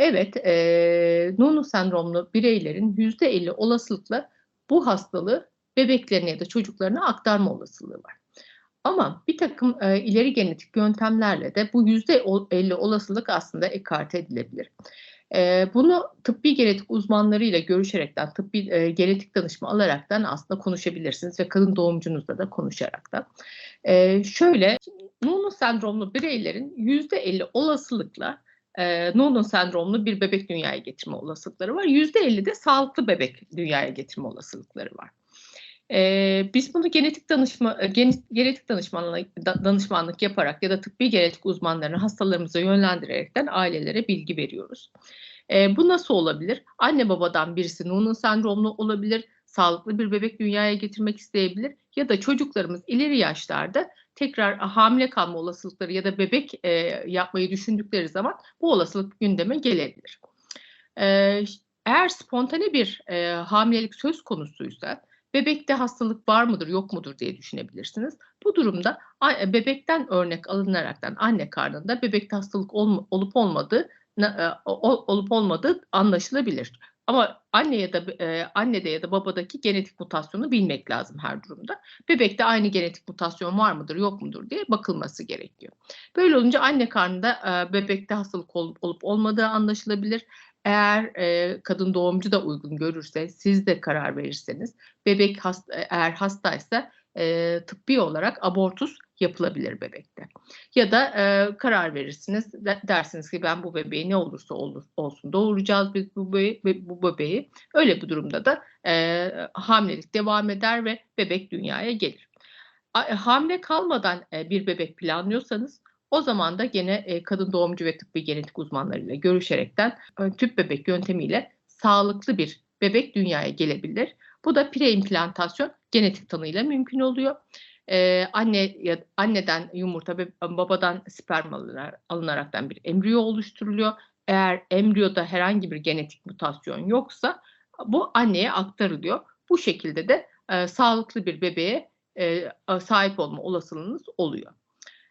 Evet, eee, Noonan sendromlu bireylerin %50 olasılıkla bu hastalığı bebeklerine ya da çocuklarına aktarma olasılığı var. Ama birtakım, eee, ileri genetik yöntemlerle de bu yüzde o 50 olasılık aslında ekarte edilebilir. Eee, bunu tıbbi genetik uzmanlarıyla görüşerekten, tıbbi, eee, genetik danışma alaraktan aslında konuşabilirsiniz ve kadın doğumcunuzla da konuşaraktan. Eee, şöyle, Noonan sendromlu bireylerin %50 olasılıkla, eee, Noonan sendromlu bir bebek dünyaya getirme olasılıkları var. %50 de sağlıklı bebek dünyaya getirme olasılıkları var. Eee, biz bunu genetik danışma genetik danışmanlık da danışmanlık yaparak ya da tıbbi genetik uzmanlarını hastalarımıza yönlendirerekten ailelere bilgi veriyoruz. Eee, bu nasıl olabilir? Anne babadan birisi Noonan sendromlu olabilir, sağlıklı bir bebek dünyaya getirmek isteyebilir ya da çocuklarımız ileri yaşlarda tekrar hamile kalma olasılıkları ya da bebek, eee, yapmayı düşündükleri zaman bu olasılık gündeme gelebilir. Ş eğer spontane bir, eee, hamilelik söz konusuysa bebekte hastalık var mıdır, yok mudur diye düşünebilirsiniz. Bu durumda bebekten örnek alınaraktan anne karnında bebekte hastalık olma olup olmadığı o olup olmadığı anlaşılabilir. Ama anne ya da eee, annede ya da babadaki genetik mutasyonu bilmek lazım her durumda. Bebekte aynı genetik mutasyon var mıdır, yok mudur diye bakılması gerekiyor. Böyle olunca anne karnında, eee, bebekte hastalık olup olup olmadığı anlaşılabilir. Eğer, eee, kadın doğumcu da uygun görürse, siz de karar verirseniz, bebek has eee, eğer hastaysa, eee, tıbbi olarak abortus yapılabilir bebekte. Ya da, eee, karar verirsiniz, de dersiniz ki ben bu bebeği ne olursa olur olsun doğuracağız biz bu bebeği bu bebeği. Öyle bir durumda da, eee, hamilelik devam eder ve bebek dünyaya gelir. A hamile kalmadan, eee, bir bebek planlıyorsanız o zaman da gene, eee, kadın doğumcu ve tıbbi genetik uzmanlarıyla görüşerekten, eee, tüp bebek yöntemiyle sağlıklı bir bebek dünyaya gelebilir. Bu da preimplantasyon genetik tanıyla mümkün oluyor. Eee, anne ya anneden yumurta ve babadan sperm alınar alınaraktan bir embriyo oluşturuluyor. Eğer embriyoda herhangi bir genetik mutasyon yoksa bu anneye aktarılıyor. Bu şekilde de, eee, sağlıklı bir bebeğe, a sahip olma olasılığınız oluyor.